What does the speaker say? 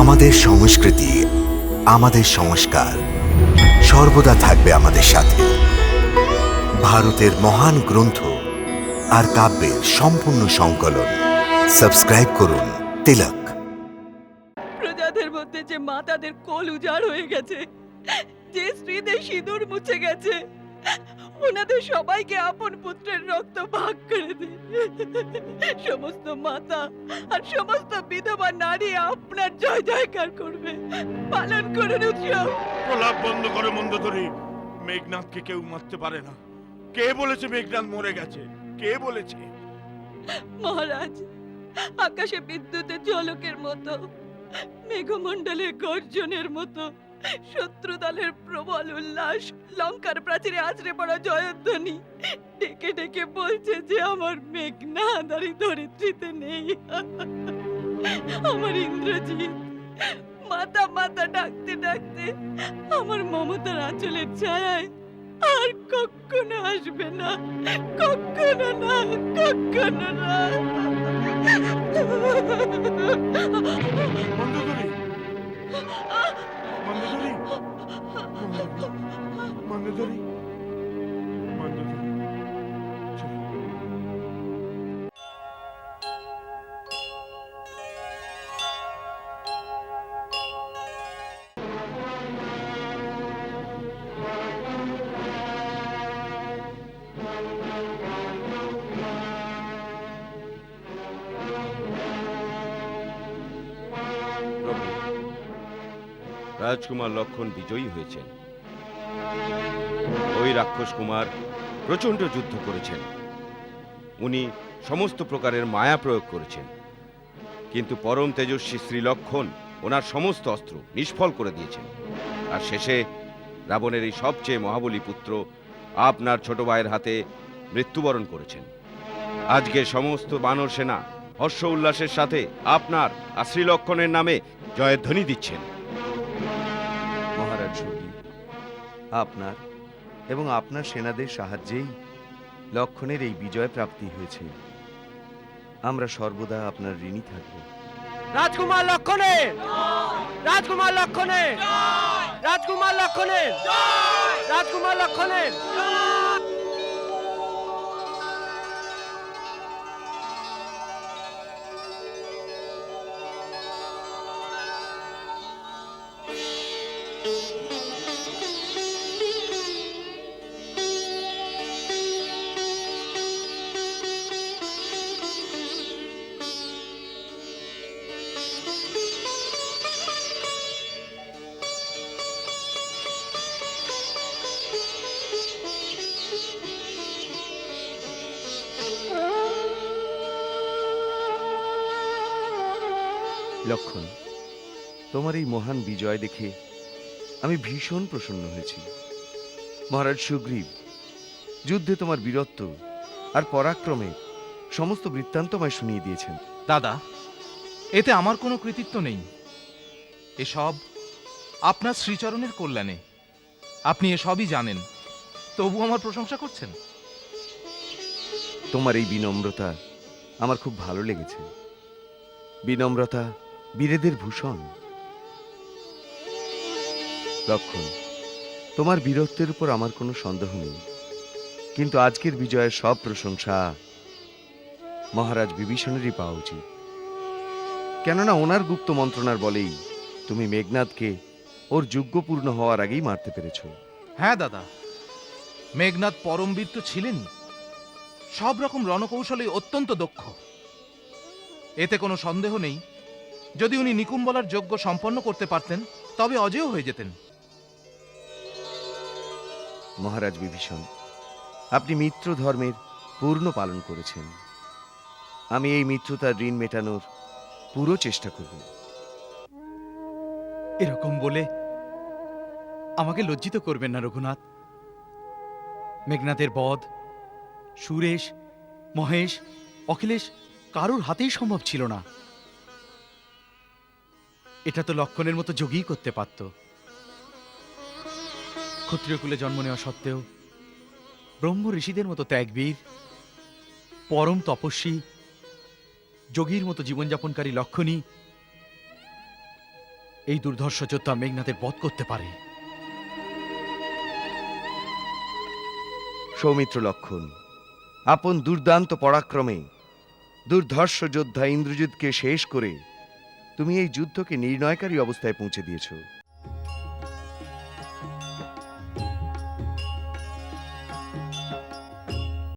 আমাদের সংস্কৃতি, আমাদের সংস্কার সর্বদা থাকবে আমাদের সাথে। ভারতের মহান গ্রন্থ আর কাব্যের সম্পূর্ণ সংকলন। সাবস্ক্রাইব করুন তিলক। প্রজাদের মধ্যে যে মাতাদের কোল উজাড় হয়ে গেছে, যে স্ত্রীদের সিঁদুর মুছে গেছে ওনাদের সবাইকে আপন পুত্রের রক্ত ভাগ করে দিন। সমস্ত মাতা আর সমস্ত বিধবা নারী আপনার জয় জয়কার করবে। পালন করুন উৎসব। প্রলাপ বন্ধ করে মন্দধরি। মেঘনাথকে কেউ মারতে পারে না। কে বলেছে মেঘনাথ মরে গেছে? কে বলেছে? মহারাজ আকাশে বিদ্যুতের ঝলকের মতো মেঘমণ্ডলের গর্জনের মতো শত্রু দলের প্রবল উল্লাস, লঙ্কার প্রাচীরে আছড়ে পড়া জয়ধ্বনি। ডেকে ডেকে বলছে যে আমার মেঘনা এই ধরিত্রীতে নেই। আমার ইন্দ্রজিৎ, মাতা মাতা ডাকতে ডাকতে আমার মমতার আঁচলের ছায়ায় আর কখনো আসবে না, কখনো না কখনো না। Mandarin! Mandarin! রাজকুমার লক্ষণ বিজয়ী হয়েছেন। ওই রাক্ষস কুমার প্রচণ্ড যুদ্ধ করেছেন। উনি সমস্ত প্রকারের মায়া প্রয়োগ করেছেন। কিন্তু পরম তেজস্বী শ্রীলক্ষণ ওনার সমস্ত অস্ত্র নিষ্ফল করে দিয়েছেন। আর শেষে রাবণের এই সবচেয়ে মহাবলী পুত্র আপনার ছোট ভাইয়ের হাতে মৃত্যুবরণ করেছেন। আজকে সমস্ত বানর সেনা হর্ষ উল্লাসের সাথে আপনার আর শ্রীলক্ষণের নামে জয়ধ্বনি দিচ্ছেন। সুগ্রীব আপনার এবং আপনার সেনাদের সাহায্যেই লক্ষণের এই বিজয় প্রাপ্তি হয়েছে। আমরা সর্বদা আপনার ঋণী থাকব। রাজকুমার লক্ষণে! রাজকুমার লক্ষণে! রাজকুমার লক্ষণে! রাজকুমার লক্ষণের লক্ষণ তোমার এই মহান বিজয় দেখে আমি ভীষণ প্রসন্ন হয়েছি। মহারাজ সুগ্রীব যুদ্ধে তোমার বীরত্ব আর পরাক্রমে সমস্ত বৃত্তান্ত আমায় শুনিয়ে দিয়েছেন। দাদা এতে আমার কোনো কৃতিত্ব নেই। এসব আপনার শ্রীচরণের কল্যাণে। আপনি এসবই জানেন। তবু আমার প্রশংসা করছেন। তোমার এই বিনম্রতা আমার খুব ভালো লেগেছে। বিনম্রতা বীরেদের ভূষণ। লক্ষণ, তোমার বীরত্বের উপর আমার কোনো সন্দেহ নেই। কিন্তু আজকের বিজয়ের সব প্রশংসা মহারাজ বিভীষণেরই পাওয়া উচিত। কেননা ওনার গুপ্ত মন্ত্রণার বলেই তুমি মেঘনাথকে ওর যোগ্যপূর্ণ হওয়ার আগেই মারতে পেরেছ। হ্যাঁ দাদা মেঘনাথ পরমবীর তো ছিলেন। সব রকম রণকৌশলে অত্যন্ত দক্ষ। এতে কোনো সন্দেহ নেই যদি উনি নিকুম্বলার যোগ্য সম্পন্ন করতে পারতেন তবে অজেয় হয়ে যেতেন। মহারাজ বিভীষণ আপনি মিত্র ধর্মের পূর্ণ পালন করেছেন। আমি এই মিত্রতার ঋণ মেটানোর পুরো চেষ্টা করব। এরকম বলে আমাকে লজ্জিত করবেন না রঘুনাথ। মেঘনাথের বধ সুরেশ মহেশ অখিলেশ কারোর হাতেই সম্ভব ছিল না। এটা তো লক্ষণের মতো যোগী করতে পারত। ক্ষত্রিয় কুলে জন্ম নেওয়া সত্ত্বেও ব্রহ্ম ঋষিদের মতো ত্যাগবীর, পরম তপস্বী, যোগীর মতো জীবনযাপনকারী লক্ষণী এই দুর্ধর্ষ যোদ্ধা মেঘনাথের বধ করতে পারে। সৌমিত্র লক্ষণ, আপন দুর্দান্ত পরাক্রমে দুর্ধর্ষ যোদ্ধা ইন্দ্রজিৎকে শেষ করে তুমি এই যুদ্ধকে নির্ণয়কারী অবস্থায় পৌঁছে দিয়েছ।